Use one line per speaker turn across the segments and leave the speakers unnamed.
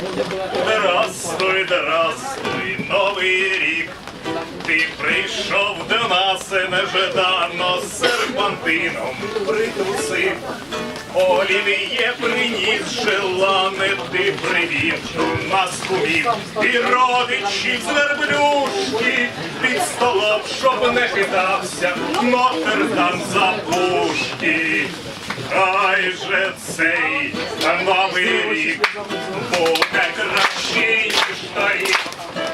Здравствуй, здравствуй, новий рік. Ти прийшов до нас нежедано з серпантином притрусив. Олів'є приніс желане, ти привів до нас кумів. І родичів з верблюшки під столом, щоб не хитався, Нотр-Дам за пушки. Хай же цей новий рік буде кращий, ніж той.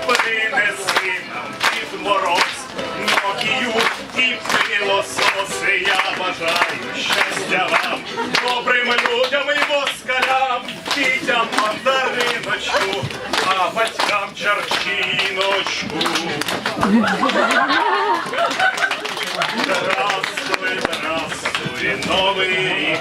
Принеси нам під мороз, Нокію і пилососи. Я бажаю щастя вам, добрим людям і москалям, дітям мандариночку, а батькам чарчиночку. Здравствуй, здравствуй, новий рік.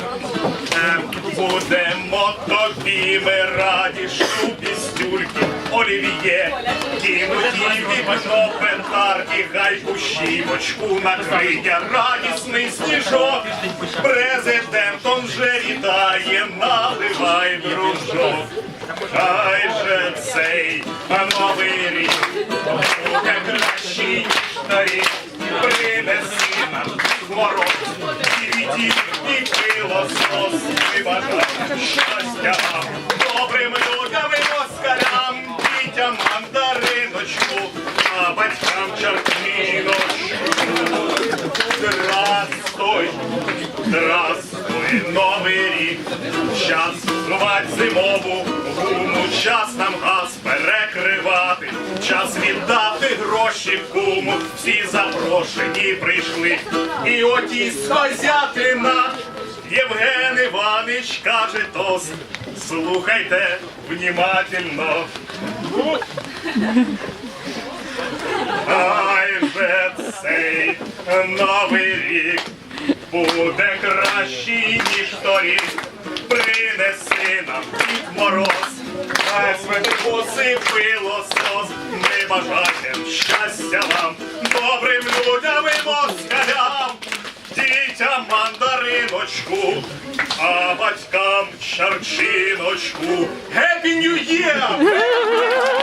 Е, Будемо тобі ми раді, що пістюльки, олів'є, кинуті вікно петарки, гайку щіпочку накриє радісний сніжок. Президентом вже вітає, наливай дружок. Хай же цей новий рік буде кращий, ніж торік. Принеси нам мороз, дівіді і пилосос. Ми бажаємо щастя добрим людям і москалям, дітям мандариночку, а батькам чаркніночку. Здравствуй, здравствуй, новий рік. Час зрубать зимову гуму, час нам Всі запрошені прийшли. І оті скозятина. Євген Іванич каже тост. Слухайте внимательно. Хай же цей новий рік буде кращий, ніж торік. Принеси нам під мороз, хай святикуси пилосос. Ми бажаємо щастя вам, добрим людям і москалям, дітям мандариночку, а батькам чарчиночку. Happy New Year!